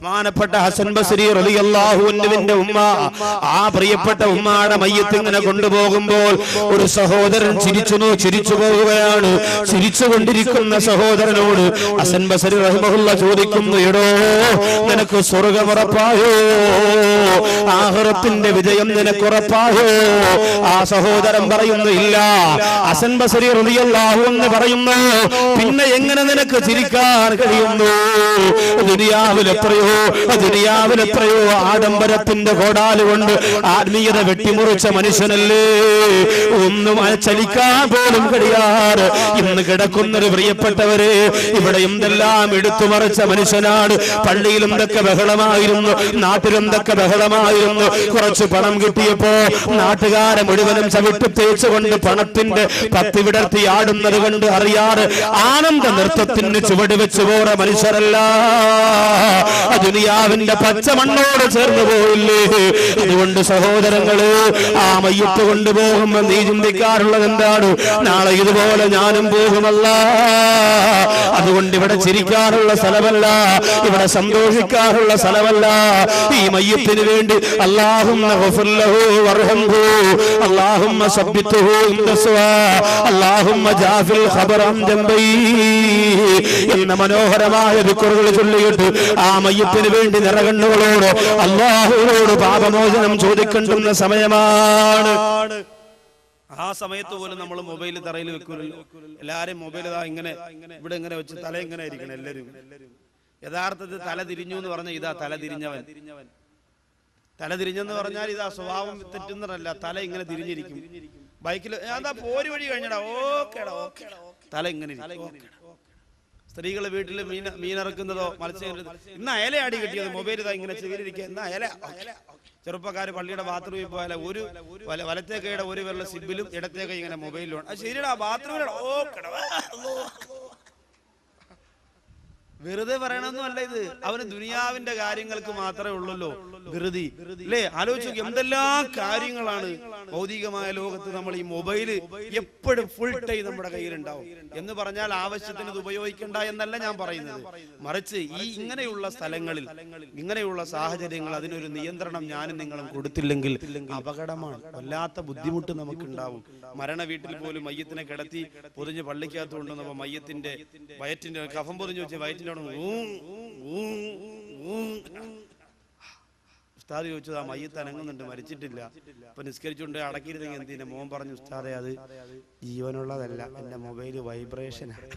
ബഹുമാനപ്പെട്ട ഹസൻ ബസരി റളിയല്ലാഹുവിന്റെ ഉമ്മ. ആ പ്രിയപ്പെട്ട ഉമ്മയുടെ മയ്യത്ത് ഇങ്ങനെ കൊണ്ടുപോകുമ്പോൾ ഒരു സഹോദരൻ ചിരിച്ചു ചിരിച്ചു പോവുകയാണ്. ചിരിച്ചുകൊണ്ടിരിക്കുന്ന സഹോദരനോട് ഹസൻ ബസരി റഹ്മഹുല്ല ചോദിക്കുന്നു എടോ നിനക്ക് സ്വർഗമുറപ്പായോ ആഹ്റത്തിന്റെ വിജയം നിനക്കുറപ്പായോ ആ സഹോദരൻ പറയുന്നു ഇല്ല. ഹസൻ ബസരി റളിയല്ലാഹു എന്ന് പറയുന്നു പിന്നെ എങ്ങനെ നിനക്ക് ചിരിക്കാൻ കഴിയുന്നു? ദുനിയാവിൽ എത്രയോ ദുനിയാവിൽ എത്രയോ ആഡംബരത്തിന്റെ കോടാൽ കൊണ്ട് ആത്മീയത വെട്ടിമുറിച്ച മനുഷ്യനല്ലേ? ഒന്നും ചലിക്കാൻ പോലും കഴിയാറ് ഇന്ന് കിടക്കുന്നൊരു പ്രിയപ്പെട്ടവര് ഇവിടെ എന്തെല്ലാം എടുത്തു മറിച്ച മനുഷ്യനാണ്? പള്ളിയിൽ എന്തൊക്കെ ബഹളമായിരുന്നു? നാട്ടിൽ എന്തൊക്കെ ബഹളമായിരുന്നു? കുറച്ച് പണം കിട്ടിയപ്പോ നാട്ടുകാരെ മുഴുവനും ചവിട്ടി തേച്ചുകൊണ്ട് പണത്തിന്റെ പത്തി വിടർത്തി ആടുന്നത് കൊണ്ട് അറിയാറ് ആനന്ദ നൃത്തത്തിന് ചുവട് വെച്ച് പോറ മനുഷ്യരല്ല. ദുനിയാവിന്റെ പച്ച പച്ചമണ്ണോട് ചേർന്ന് പോയില്ലേ? അതുകൊണ്ട് സഹോദരങ്ങൾ ആ മയ്യത്ത് കൊണ്ടുപോകുമ്പോ നീ ചിന്തിക്കാറുള്ളത് എന്താണ്? നാളെ ഇതുപോലെ ഞാനും പോകുമല്ല. അതുകൊണ്ട് ഇവിടെ ചിരിക്കാറുള്ള സ്ഥലമല്ല ഇവിടെ സന്തോഷിക്കാറുള്ള സ്ഥലമല്ല. ഈ മയ്യത്തിന് വേണ്ടി അള്ളാഹും എന്ന മനോഹരമായ ദിക്റുകൾ ചൊല്ലിയിട്ട് ആ മയ്യത്തിന് വേണ്ടി നിറകണ്ണുകളോട് അള്ളാഹുവിനോട് പാപമോചനം ചോദിക്കേണ്ടുന്ന സമയമാണ്. ആ സമയത്ത് പോലും നമ്മൾ മൊബൈൽ തറയിൽ വെക്കൂലല്ലോ. എല്ലാരും മൊബൈൽ ഇങ്ങനെ ഇവിടെ ഇങ്ങനെ വെച്ച് തല ഇങ്ങനെ ആയിരിക്കണം എല്ലാരും. യഥാർത്ഥത്തിൽ തല തിരിഞ്ഞു എന്ന് പറഞ്ഞാൽ ഇതാ തല തിരിഞ്ഞവൻ. തല തിരിഞ്ഞെന്ന് പറഞ്ഞാൽ ഇതാ സ്വഭാവം തെറ്റുന്നതല്ല. തല ഇങ്ങനെ തിരിഞ്ഞിരിക്കും. ബൈക്കിൽ അതാ പോര് വഴി കഴിഞ്ഞടാ. ഓക്കേടാ ഓക്കെ തല ഇങ്ങനെ ഇരിക്കും. സ്ത്രീകൾ വീട്ടിൽ മീൻ മീനിറക്കുന്നതോ മത്സ്യം ഇന്ന് അയല അടി കിട്ടിയത് മൊബൈൽ ഇതാ ഇങ്ങനെ ചെയ്തിരിക്കുക ഇന്ന് അയല ചെറുപ്പക്കാർ പള്ളിയുടെ ബാത്റൂമിൽ പോയാൽ ഒരു വല വലത്തേക്കയുടെ ഒരു വെള്ള സിബിലും ഇടത്തേക്ക് ഇങ്ങനെ മൊബൈലിലും അത് ശരിയടാ ബാത്റൂമിലോ ഓക്കെടാ വെറുതെ പറയണമെന്നല്ല ഇത്. അവന് ദുനിയാവിന്റെ കാര്യങ്ങൾക്ക് മാത്രമേ ഉള്ളല്ലോ. ധൃതി അല്ലേ? ആലോചിച്ചു എന്തെല്ലാം കാര്യങ്ങളാണ് ഭൗതികമായ ലോകത്ത് നമ്മൾ ഈ മൊബൈൽ എപ്പോഴും ഫുൾ ടൈം നമ്മുടെ കയ്യിൽ കയ്യിലുണ്ടാവും. എന്ന് പറഞ്ഞാൽ ആവശ്യത്തിന് ഇത് ഉപയോഗിക്കണ്ട എന്നല്ല ഞാൻ പറയുന്നത്. മറിച്ച് ഈ ഇങ്ങനെയുള്ള സ്ഥലങ്ങളിൽ ഇങ്ങനെയുള്ള സാഹചര്യങ്ങൾ അതിനൊരു നിയന്ത്രണം ഞാനും നിങ്ങളും കൊടുത്തില്ലെങ്കിൽ അപകടമാണ്. വല്ലാത്ത ബുദ്ധിമുട്ട് നമുക്കുണ്ടാവും. മരണ വീട്ടിൽ പോലും മയ്യത്തിനെ കിടത്തി പൊതിഞ്ഞ് പള്ളിക്കകത്ത് കൊണ്ടുവന്നപ്പോ മയ്യത്തിന്റെ വയറ്റിന്റെ കഫം പൊതിഞ്ഞ് വെച്ച് വയറ്റിന്റെ ഊ. ഉസ്താദ് ചോദിച്ചത് ആ മയ്യത്ത് അനങ്ങുന്നുണ്ട് മരിച്ചിട്ടില്ല. അപ്പൊ നിസ്കരിച്ചുകൊണ്ട് അടക്കിയിരുന്നെങ്കിൽ എന്തിനാ? മോൻ പറഞ്ഞു ഉസ്താദെ അത് ജീവനുള്ളതല്ല എന്റെ മൊബൈൽ വൈബ്രേഷനാണ്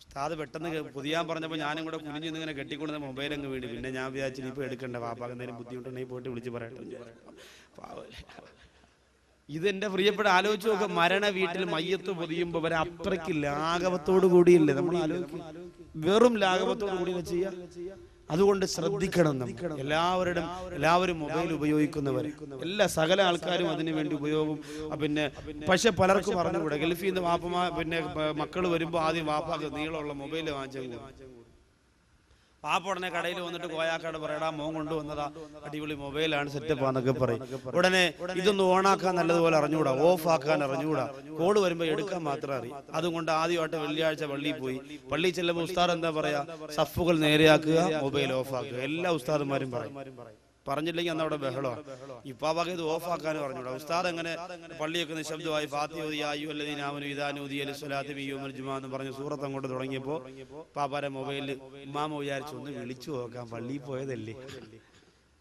ഉസ്താദ് പെട്ടെന്ന് പുതിയാൻ പറഞ്ഞപ്പോൾ ഞാനും കൂടെ കുഞ്ഞു ഇങ്ങനെ കെട്ടിക്കൊണ്ട് മൊബൈൽ അങ്ങ് വീട് പിന്നെ ഞാൻ വിചാരിച്ചു ഇപ്പൊ എടുക്കണ്ട വാപ്പാക്ക് എന്തെങ്കിലും ബുദ്ധിമുട്ടുണ്ടെങ്കിൽ പോയിട്ട് വിളിച്ച് പറയട്ടെ. ഇതെന്റെ പ്രിയപ്പെട്ട ആലോചിച്ച് നോക്ക് മരണ വീട്ടിൽ മയ്യത്ത് പൊതിയുമ്പോ വരെ അത്രയ്ക്ക് ലാഘവത്തോടു കൂടിയില്ലേ? നമ്മൾ ആലോചിക്കും. വെറും ലാഘവത്തോടു കൂടി ചെയ്യാ? അതുകൊണ്ട് ശ്രദ്ധിക്കണം നമ്മൾ എല്ലാവരുടെ എല്ലാവരും മൊബൈൽ ഉപയോഗിക്കുന്നവർ എല്ലാ സകല ആൾക്കാരും അതിനു വേണ്ടി ഉപയോഗം. പിന്നെ പക്ഷെ പലർക്കും പറഞ്ഞുകൂടെ ഗൾഫിൽ നിന്ന് വാപ്പമാ പിന്നെ മക്കൾ വരുമ്പോൾ ആദ്യം വാപ്പാക്ക് നീളമുള്ള മൊബൈൽ വാങ്ങിച്ചു പാപ്പ ഉടനെ കടയിൽ വന്നിട്ട് കോയാക്കാട് പറയടാ മോൻ കൊണ്ടുവന്നതാ. അടിപൊളി മൊബൈലാണ് സെറ്റപ്പ് ആണെന്നൊക്കെ പറയും. ഉടനെ ഇതൊന്ന് ഓണാക്കാൻ നല്ലതുപോലെ അറിഞ്ഞുകൂടാ? ഓഫ് ആക്കാൻ അറിഞ്ഞുകൂടാ. കോൾ വരുമ്പോ എടുക്കാൻ മാത്രം അറിയും. അതുകൊണ്ട് ആദ്യമായിട്ട് വെള്ളിയാഴ്ച പള്ളിയിൽ പോയി. പള്ളിയിൽ ചെല്ലുമ്പോൾ ഉസ്താദ് എന്താ പറയാ? സഫുകൾ നേരെയാക്കുക മൊബൈൽ ഓഫ് ആക്കുക. എല്ലാ ഉസ്താദന്മാരും പറയും. പറഞ്ഞില്ലെങ്കിൽ അന്ന് അവിടെ ബഹളോ ഇപ്പൊ ഇത് ഓഫ് ആക്കാനും പറഞ്ഞൂടാ. ഉസ്താദ് അങ്ങനെ പള്ളിയൊക്കെ നിശബ്ദമായി എന്ന് പറഞ്ഞ് സൂറത്ത് അങ്ങോട്ട് തുടങ്ങിയപ്പോ പാപ്പാരെ മൊബൈലിൽ ഉമ്മാമ വിചാരിച്ചു ഒന്ന് വിളിച്ചു നോക്കാം പള്ളിയിൽ പോയതല്ലേ?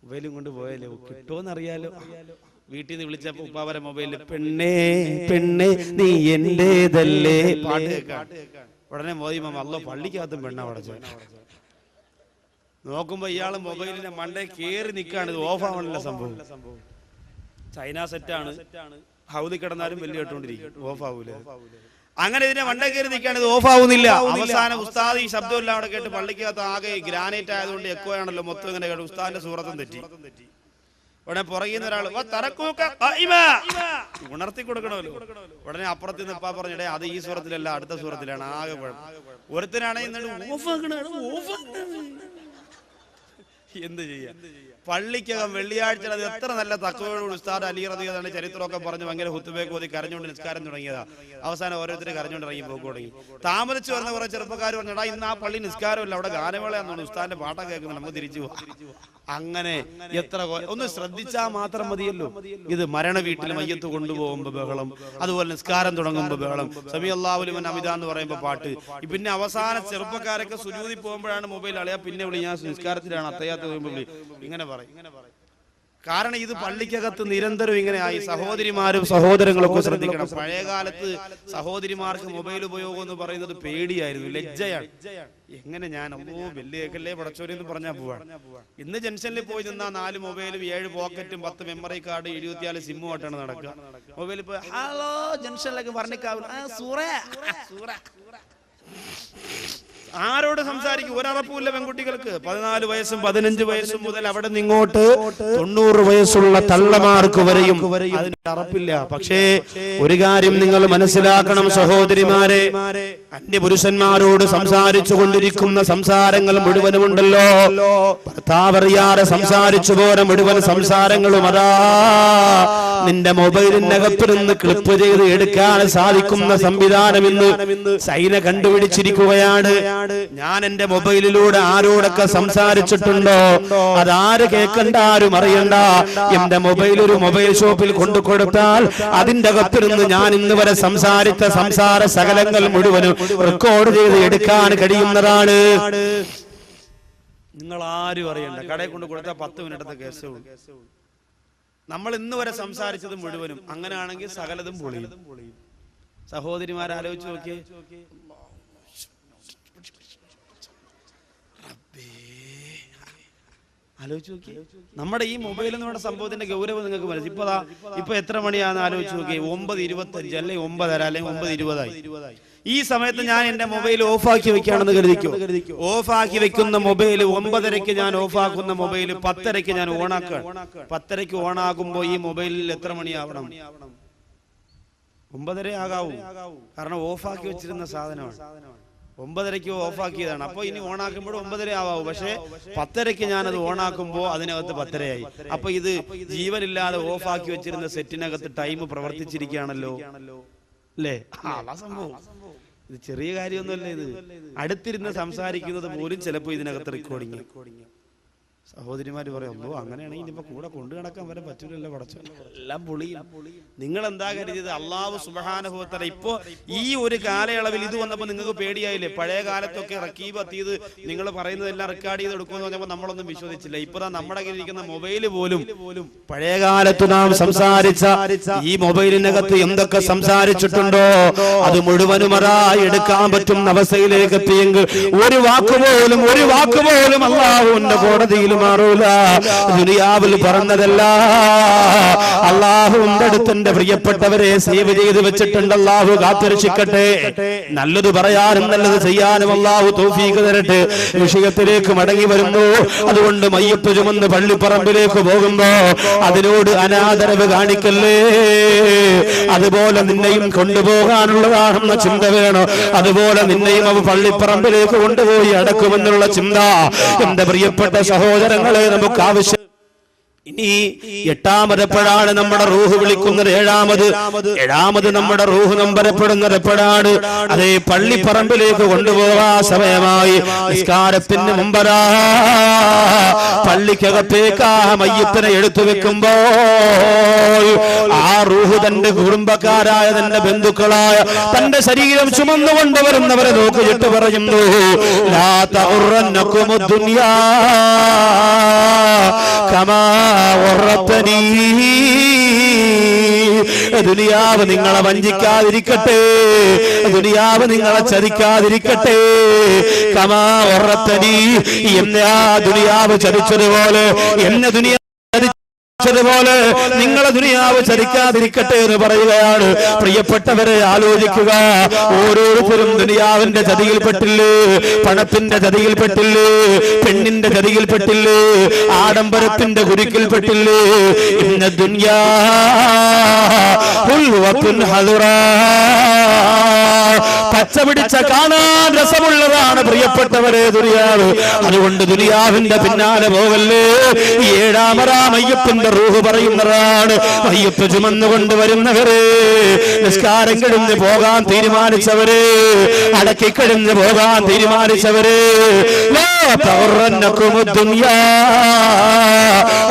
മൊബൈലും കൊണ്ട് പോയല്ലേ കിട്ടുമെന്നറിയാലോ വീട്ടിൽ നിന്ന് വിളിച്ചപ്പോ ഉപ്പാവരെ മൊബൈലിൽ പെണ്ണേ പെണ്ണേ നീ എന്റേതല്ലേ? പാട്ട് കേൾക്കാം. ഉടനെ മോദി മാമ അല്ലോ പള്ളിക്കകത്തും പെണ്ണ അവിടെ നോക്കുമ്പോ ഇയാൾ മൊബൈലിന്റെ മണ്ടേ കേറി നിക്കാണ്. ഇത് ഓഫ് ആവണല്ല സംഭവം. ചൈന സെറ്റാണ്. ഹൗദി കിടന്നാലും വലിയ കേട്ടോണ്ടിരിക്കും ഓഫ് ആവൂല? അങ്ങനെ ഇതിനെ മണ്ടേ കയറി നിൽക്കാണ് ഇത് ഓഫ് ആവുന്നില്ല. അവസാനം ഉസ്താദ് ഈ ശബ്ദമെല്ലാം അവിടെ കേട്ട് പള്ളിക്കകത്ത് ആകെ ഗ്രാനൈറ്റ് ആയതുകൊണ്ട് എക്കോ ആണല്ലോ മൊത്തം ഇങ്ങനെ കേട്ടു ഉസ്താദിന്റെ സൂറത്തും തെറ്റി. ഉടനെ പുറകിൽ ഒരാൾ. ഉണർത്തി കൊടുക്കണമല്ലോ. ഉടനെ അപ്പുറത്ത് നിന്ന് ഇപ്പാ പറഞ്ഞിടേ അത് ഈ സൂറത്തിലല്ല അടുത്ത സൂറത്തിലാണ്. ആകെ കുഴപ്പം. ഒരുത്തനാണെങ്കിൽ എന്ത് ചെയ്യാം? പള്ളിക്കകം വെള്ളിയാഴ്ച അത് എത്ര നല്ല തക്കവയോട് ഉസ്താദ് അലി റതിയാണ് ചരിത്രമൊക്കെ പറഞ്ഞു ഭയങ്കര ഹുത്തുബേക്ക് ഓതി കരഞ്ഞുകൊണ്ട് നിസ്കാരം തുടങ്ങിയതാ. അവസാനം ഓരോരുത്തർ കരഞ്ഞുകൊണ്ട് ഇറങ്ങി പോക്ക് തുടങ്ങി. താമസിച്ചു വരുന്ന കുറെ ചെറുപ്പക്കാർ പറഞ്ഞാ ഇന്ന് ആ പള്ളി നിസ്കാരമില്ല അവിടെ ഗാനമേളയാണെന്നാണ് ഉസ്താദിന്റെ പാട്ടൊക്കെ കേൾക്കുന്നത് നമുക്ക് തിരിച്ചു അങ്ങനെ എത്ര ഒന്ന് ശ്രദ്ധിച്ചാൽ മാത്രം മതിയല്ലോ. ഇത് മരണ വീട്ടിൽ മയ്യത്ത് കൊണ്ടുപോകുമ്പോൾ ബഹളം. അതുപോലെ നിസ്കാരം തുടങ്ങുമ്പോൾ ബഹളം. സമി അള്ളാഹുലിമൻ അമിത എന്ന് പറയുമ്പോൾ പാട്ട്. പിന്നെ അവസാന ചെറുപ്പക്കാരൊക്കെ സുജൂതി പോകുമ്പോഴാണ് മൊബൈൽ അളയാ. പിന്നെ വിളി ഞാൻ നിസ്കാരത്തിലാണ് അത്തയ്യാത്ത വിളി ഇങ്ങനെ പറയും. ഇങ്ങനെ പറയും. കാരണം ഇത് പള്ളിക്കകത്ത് നിരന്തരം ഇങ്ങനെ ആയി. സഹോദരിമാരും സഹോദരങ്ങളൊക്കെ ശ്രദ്ധിക്കണം. പഴയ കാലത്ത് സഹോദരിമാർക്ക് മൊബൈൽ ഉപയോഗം എന്ന് പറയുന്നത് പേടിയായിരുന്നു. ലജ്ജയാണ്. എങ്ങനെ ഞാൻ അമ്മോ വെല്ലേക്കല്ലേ പടച്ചോരി എന്ന് പറഞ്ഞാൽ പോവാണ്. ഇന്ന് ജംഗ്ഷനിൽ പോയി നിന്നാ നാല് മൊബൈലും ഏഴ് പോക്കറ്റും പത്ത് മെമ്മറി കാർഡ് എഴുപത്തിയാൽ സിമ്മും ആയിട്ടാണ് നടക്കുക. മൊബൈലിൽ പോയി ഹലോ ജംഗ്ഷനിലൊക്കെ സൂറേ, സൂറേ. ആരോട് സംസാരിക്കും? ഒരറപ്പുമില്ല പെൺകുട്ടികൾക്ക്. പതിനാല് വയസ്സും പതിനഞ്ച് വയസ്സും മുതൽ അവിടെ നിങ്ങോട്ട് തൊണ്ണൂറ് വയസ്സുള്ള തള്ളമാർക്ക് വരെയും അതിന് അറപ്പില്ല. പക്ഷേ ഒരു കാര്യം നിങ്ങൾ മനസ്സിലാക്കണം സഹോദരിമാരെ. അന്യപുരുഷന്മാരോട് സംസാരിച്ചു കൊണ്ടിരിക്കുന്ന സംസാരങ്ങൾ മുഴുവനുമുണ്ടല്ലോ ഭർത്താവറിയാതെ സംസാരിച്ചു പോലെ മുഴുവൻ സംസാരങ്ങളും. അതാ നിന്റെ മൊബൈലിനകത്ത് നിന്ന് ക്ലിപ്പ് ചെയ്ത് എടുക്കാൻ സാധിക്കുന്ന സംവിധാനം ഇന്ന് ചൈന കണ്ടുപിടിച്ചിരിക്കുകയാണ്. ഞാൻ എന്റെ മൊബൈലിലൂടെ ആരോടൊക്കെ സംസാരിച്ചിട്ടുണ്ടോ? അതാര് കേൾക്കണ്ട ആരും അറിയണ്ട. എന്റെ മൊബൈൽ ഒരു മൊബൈൽ ഷോപ്പിൽ കൊണ്ടു കൊടുത്താൽ അതിന്റെ അകത്തിരുന്ന് ഞാൻ ഇന്ന് വരെ സംസാരിച്ച സംസാര സകലങ്ങൾ മുഴുവനും റെക്കോർഡ് ചെയ്ത് എടുക്കാൻ കഴിയുന്നതാണ്. നിങ്ങൾ ആരും അറിയണ്ട. കടയിൽ കൊണ്ട് കൊടുത്താൽ പത്ത് മിനിറ്റത്തെ കേസേ ഉള്ളൂ. നമ്മൾ ഇന്ന് വരെ സംസാരിച്ചത് മുഴുവനും. അങ്ങനെയാണെങ്കിൽ സകലതും പൊളിയും. സഹോദരിമാർ ആലോചിച്ച് നോക്കിയേ. ആലോചിച്ച് നോക്കി. നമ്മുടെ ഈ മൊബൈൽ എന്ന് പറയുന്ന സംഭവത്തിന്റെ ഗൗരവം നിങ്ങൾക്ക് മനസ്സിൽ ഇപ്പൊ ഇപ്പൊ എത്ര മണിയാന്ന് ആലോചിച്ച് നോക്കി. ഒമ്പത് ഇരുപത്തഞ്ച് അല്ലെങ്കിൽ ഒമ്പതര അല്ലെങ്കിൽ ഒമ്പത് ഇരുപതായി. ഈ സമയത്ത് ഞാൻ എന്റെ മൊബൈൽ ഓഫാക്കി വെക്കുകയാണെന്ന് കരുതിക്കോ? ഓഫാക്കി വെക്കുന്ന മൊബൈൽ ഒമ്പതരയ്ക്ക് ഞാൻ ഓഫാക്കുന്ന മൊബൈൽ പത്തരയ്ക്ക് ഞാൻ ഓണാക്കുകയാണ് പത്തരയ്ക്ക് ഓണാകുമ്പോൾ ഈ മൊബൈലിൽ എത്ര മണിയാവണം? ഒമ്പതര ആകാവൂ. കാരണം ഓഫാക്കി വെച്ചിരുന്ന സാധനമാണ്. ഒമ്പതരയ്ക്ക് ഓഫാക്കിയതാണ്. അപ്പൊ ഇനി ഓണാക്കുമ്പോൾ ഒമ്പതര ആവാവും പക്ഷേ പത്തരയ്ക്ക് ഞാനത് ഓണാക്കുമ്പോൾ അതിനകത്ത് പത്തരയായി. അപ്പൊ ഇത് ജീവനില്ലാതെ ഓഫാക്കി വെച്ചിരുന്ന സെറ്റിനകത്ത് ടൈം പ്രവർത്തിച്ചിരിക്കുകയാണല്ലോ. അല്ലേ? അതാ സംഭവം. ഇത് ചെറിയ കാര്യമൊന്നുമല്ല ഇത്. അടുത്തിരുന്ന് സംസാരിക്കുന്നത് പോലും ചിലപ്പോൾ ഇതിനകത്ത് റെക്കോർഡിങ് സഹോദരിമാര് പറയും അല്ലോ അങ്ങനെയാണെങ്കിൽ ഇനിയിപ്പോ കൂടെ കൊണ്ടു നടക്കാൻ വരെ പറ്റൂലല്ലോ പടച്ചു എല്ലാം പുളിയും. നിങ്ങൾ എന്താ കരുതിയത്? അള്ളാഹു സുബഹാനുഭവത്തല ഇപ്പോ ഈ ഒരു കാലയളവിൽ ഇത് വന്നപ്പോ നിങ്ങൾക്ക് പേടിയായില്ലേ? പഴയ കാലത്തൊക്കെ റക്കീബ് എത്തിയത് നിങ്ങൾ പറയുന്നതെല്ലാം റെക്കോർഡ് ചെയ്ത് എടുക്കുമെന്ന് പറഞ്ഞപ്പോൾ നമ്മളൊന്നും വിശ്വസിച്ചില്ല. ഇപ്പൊ ദാ നമ്മുടെ കയ്യിൽ ഇരിക്കുന്ന മൊബൈൽ പോലും പഴയ കാലത്ത് നാം സംസാരിച്ച ഈ മൊബൈലിനകത്ത് എന്തൊക്കെ സംസാരിച്ചിട്ടുണ്ടോ? അത് മുഴുവനും അതായി എടുക്കാൻ പറ്റുന്ന അവസ്ഥയിലേക്ക് എത്തിയെങ്കിൽ ഒരു വാക്കുപോലും ഒരു വാക്കുപോലും അള്ളാഹുവിന്റെ കോടതിയിൽ മാറൂല. ദുനിയാവിൽ പറഞ്ഞതല്ല അള്ളാഹുന്റെ അടുത്തിന്റെ പ്രിയപ്പെട്ടവരെ സേവ് ചെയ്ത് വെച്ചിട്ടുണ്ട് അള്ളാഹു കാത്തിരക്ഷിക്കട്ടെ. നല്ലത് പറയാനും നല്ലത് ചെയ്യാനും അള്ളാഹു തോഫീക്ക് തരട്ടെ. വിഷയത്തിലേക്ക് മടങ്ങി വരുന്നു. അതുകൊണ്ട് മയ്യപ്പ് ചുമന്ന് പള്ളിപ്പറമ്പിലേക്ക് പോകുമ്പോ അതിനോട് അനാദരവ് കാണിക്കല്ലേ? അതുപോലെ നിന്നെയും കൊണ്ടുപോകാനുള്ളതാണെന്ന ചിന്ത വേണം. അതുപോലെ നിന്നെയും അവ പള്ളിപ്പറമ്പിലേക്ക് കൊണ്ടുപോയി അടക്കുമെന്നുള്ള ചിന്ത. എന്റെ പ്രിയപ്പെട്ട സഹോദരങ്ങളെ നമുക്ക് ആവശ്യം ഇനി എട്ടാമത് എപ്പോഴാണ് നമ്മുടെ റൂഹ് വിളിക്കുന്നത്? ഏഴാമത്. ഏഴാമത് നമ്മുടെ റൂഹ് നമ്പരപ്പെടുന്നത് എപ്പോഴാണ്? അതേ പള്ളിപ്പറമ്പിലേക്ക് കൊണ്ടുപോകാ സമയമായി. നിസ്കാരത്തിന് മുമ്പരാ. പള്ളിക്കകത്തേക്കാ മയ്യത്തിനെ എടുത്തു വെക്കുമ്പോ ആ റൂഹ് തന്റെ കുടുംബക്കാരായ തന്റെ ബന്ധുക്കളായ തന്റെ ശരീരം ചുമന്നു കൊണ്ടുവരുന്നവരെ നോക്കിയിട്ട് പറയുന്നു ലാ ദുനിയാ. കമാ ഉറത്തനീ ദുനിയാവ് നിങ്ങളെ വഞ്ചിക്കാതിരിക്കട്ടെ. ദുനിയാവ് നിങ്ങളെ ചതിക്കാതിരിക്കട്ടെ. കമാ ഉറത്തനീ എന്നെ ദുനിയാവ് ചതിച്ചതുപോലെ എന്നെ ദുനിയാ പോലെ നിങ്ങളെ ദുനിയാവ് ചതിക്കാതിരിക്കട്ടെ എന്ന് പറയുകയാണ്. പ്രിയപ്പെട്ടവരെ ആലോചിക്കുക. ഓരോരുത്തരും ദുനിയാവിന്റെ ചതിയിൽപ്പെട്ടില്ലേ പണത്തിന്റെ ചതിയിൽപ്പെട്ടില്ലേ പെണ്ണിന്റെ ചതിയിൽപ്പെട്ടില്ലേ ആഡംബരത്തിന്റെ കുരുക്കിൽപ്പെട്ടില്ലേ ഇന്ന ദുനിയാ പച്ചപിടിച്ച കാണാൻ രസമുള്ളതാണ് പ്രിയപ്പെട്ടവരെ ദുനിയാവ്. അതുകൊണ്ട് ദുനിയാവിന്റെ പിന്നാലെ പോകല്ലേ? ഈ അയ്യപ്പന്റെ റൂഹ് പറയുന്നതാണ്. അയ്യപ്പ ചുമന്നുകൊണ്ട് വരുന്നവരെ നിസ്കാരം കഴിഞ്ഞ് പോകാൻ തീരുമാനിച്ചവരെ അടക്കി കഴിഞ്ഞ് പോകാൻ തീരുമാനിച്ചവരെ.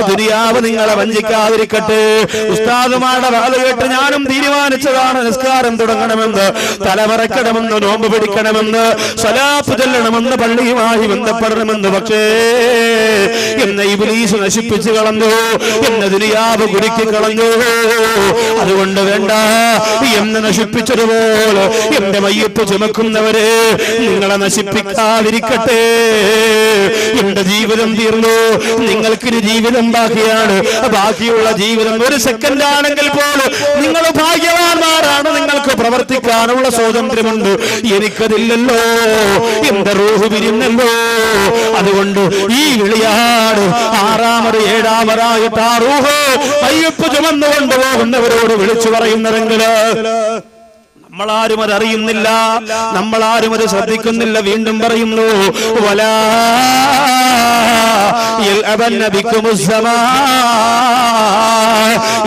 ദുനിയാവ് നിങ്ങളെ വഞ്ചിക്കാതിരിക്കട്ടെ. ഉസ്താദുമാരുടെ വാത കേട്ട് ഞാനും തീരുമാനിച്ചതാണ് നിസ്കാരം തുടങ്ങണമെന്ന് തലമറക്കണമെന്ന് നോമ്പ് പിടിക്കണമെന്ന് സലാപ്പ് ചെല്ലണമെന്ന് പള്ളിയുമായി ബന്ധപ്പെടണമെന്ന്. പക്ഷേ എന്നെ ഇബിലീസ് നശിപ്പിച്ചു കളഞ്ഞു. എന്നെ ദുനിയാവ് കുരുക്കി കളഞ്ഞു. അതുകൊണ്ട് വേണ്ട എന്നെ നശിപ്പിച്ചതുപോലെ എന്റെ മയ്യപ്പ് ചുമക്കുന്നവരെ നിങ്ങളെ നശിപ്പിക്കാതിരിക്കട്ടെ. എന്റെ ജീവിതം തീർന്നു. നിങ്ങൾക്കൊരു ജീവിതം ബാക്കിയാണ്. ബാക്കിയുള്ള ജീവിതം ഒരു സെക്കൻഡ് ആണെങ്കിൽ പോലും നിങ്ങൾ ഭാഗ്യവാന്മാരാണ്. നിങ്ങൾക്ക് പ്രവർത്തിക്കാനുള്ള സ്വാതന്ത്ര്യമുണ്ട്. എനിക്കതില്ലല്ലോ. എന്റെ റൂഹ് പിരിഞ്ഞല്ലോ അതുകൊണ്ട് ഈ വിളിയാണ് ആറാമത് ഏഴാമതായിട്ട് ആ റൂഹ് അയ്യപ്പ് ചുമന്നുകൊണ്ട് പോകുന്നവരോട് വിളിച്ചു പറയുന്നതെങ്കിൽ നമ്മളാരും അത് അറിയുന്നില്ല. നമ്മളാരും അത് ശ്രദ്ധിക്കുന്നില്ല. വീണ്ടും പറയുന്നു.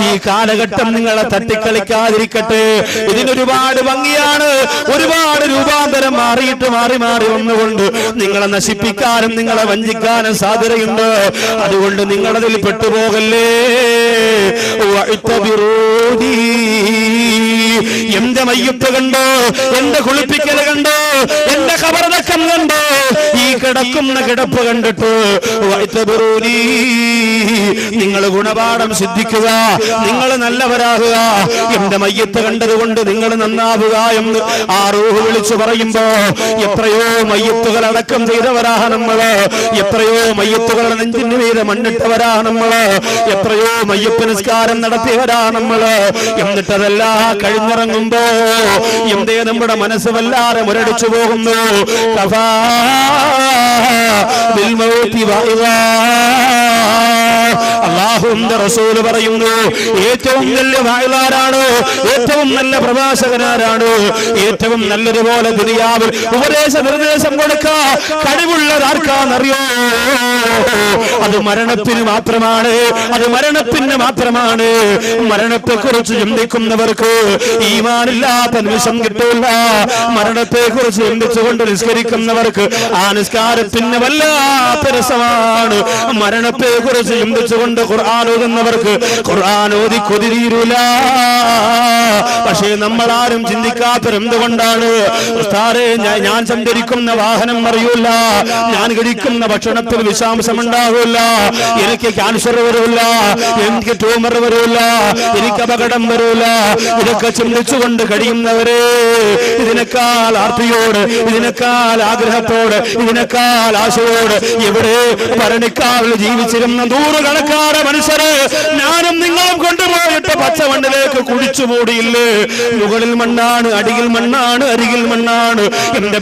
ഈ കാലഘട്ടം നിങ്ങളെ തട്ടിക്കളിക്കാതിരിക്കട്ടെ. ഇതിനൊരുപാട് ഭംഗിയാണ്. ഒരുപാട് രൂപാന്തരം മാറിയിട്ട് മാറി മാറി വന്നുകൊണ്ട് നിങ്ങളെ നശിപ്പിക്കാനും നിങ്ങളെ വഞ്ചിക്കാനും സാധ്യതയുണ്ട്. അതുകൊണ്ട് നിങ്ങളതിൽ പെട്ടുപോകല്ലേ. എന്റെ മയ്യത്ത് കണ്ടോ? എന്റെ കുളിപ്പിക്കൽ കണ്ടോ? എന്റെ കബറടക്കം കണ്ടോ? ഈ കിടക്കുന്ന കിടപ്പ് കണ്ടിട്ട്. നിങ്ങൾ ഗുണപാഠം സിദ്ധിക്കുക നിങ്ങൾ നല്ലവരാകുക. എന്റെ മയ്യത്ത് കണ്ടതുകൊണ്ട് നിങ്ങൾ നന്നാവുക എന്ന് ആ റൂഹ് വിളിച്ചു പറയുമ്പോ എത്രയോ മയ്യത്തുകൾ അടക്കം ചെയ്തവരാ നമ്മൾ. എത്രയോ മയ്യത്തുകൾ നെഞ്ചിന് മീതെ മണ്ണിട്ടവരാ നമ്മൾ. എത്രയോ മയ്യപ്പ് നിസ്കാരം നടത്തിയവരാ നമ്മൾ. എന്നിട്ടതെല്ലാം കഴിഞ്ഞിറങ്ങുമ്പോ എന്തേ നമ്മുടെ മനസ്സ് വല്ലാതെ മുരടിച്ചു പോകുന്നു കഫാ. അള്ളാഹുവിന്റെ റസൂൽ പറയുന്നു ഏറ്റവും നല്ല വായലാരാണ് ഏറ്റവും നല്ല പ്രഭാഷകനാരാണ് ഏറ്റവും നല്ലതുപോലെ ദുനിയാവിൽ ഉപദേശ നിർദ്ദേശം കൊടുക്കാ കഴിവുള്ളത് ആർക്കാന്നറിയോ അത് മരണത്തിന് മാത്രമാണ്. അത് മരണത്തിന് മാത്രമാണ്. മരണത്തെ കുറിച്ച് ചിന്തിക്കുന്നവർക്ക് ഈമാനില്ലാത്ത നിമിഷം കിട്ടില്ല മരണത്തെ കുറിച്ച് ചിന്തിച്ചുകൊണ്ട് നിസ്കരിക്കുന്നവർക്ക് ആ നിസ്കാരത്തിന് വല്ലാത്ത രസമാണ്. മരണത്തെ കുറിച്ച് ചിന്തിച്ചുകൊണ്ട് ഖുർആൻ ഓതുന്നവർക്ക് ഖുർആൻ കൊതിരീരൂല പക്ഷേ നമ്മൾ ആരും ചിന്തിക്കാത്തത് എന്തുകൊണ്ടാണ് ഞാൻ- സഞ്ചരിക്കുന്ന വാഹനം അറിയൂല. ഞാൻ കഴിക്കുന്ന ഭക്ഷണത്തിൽ വിഷാംശം ഉണ്ടാവില്ല എനിക്ക് ക്യാൻസർ വരില്ല എനിക്ക് ട്യൂമർ വരില്ല എനിക്ക് അപകടം വരില്ല ഇതൊക്കെ ചിന്തിച്ചുകൊണ്ട് കഴിയുന്നവരെ ഇതിനേക്കാൾ ആർത്തിയോട് ഇതിനേക്കാൾ ആഗ്രഹത്തോട് ഇതിനേക്കാൾ ആശയോട് ഇവിടെ ഭരണിക്കാവിൽ ജീവിച്ചിരുന്ന നൂറുകണക്കാറ് മനുഷ്യരെ. ഞാനും നിങ്ങളും കൊണ്ടുപോയിട്ട് പച്ചമണ്ണിലേക്ക് കുടിച്ചു മൂടിയില്ലേ മുകളിൽ മണ്ണാണ് അടിയിൽ മണ്ണാണ് അരികിൽ മണ്ണാണ്. എന്റെ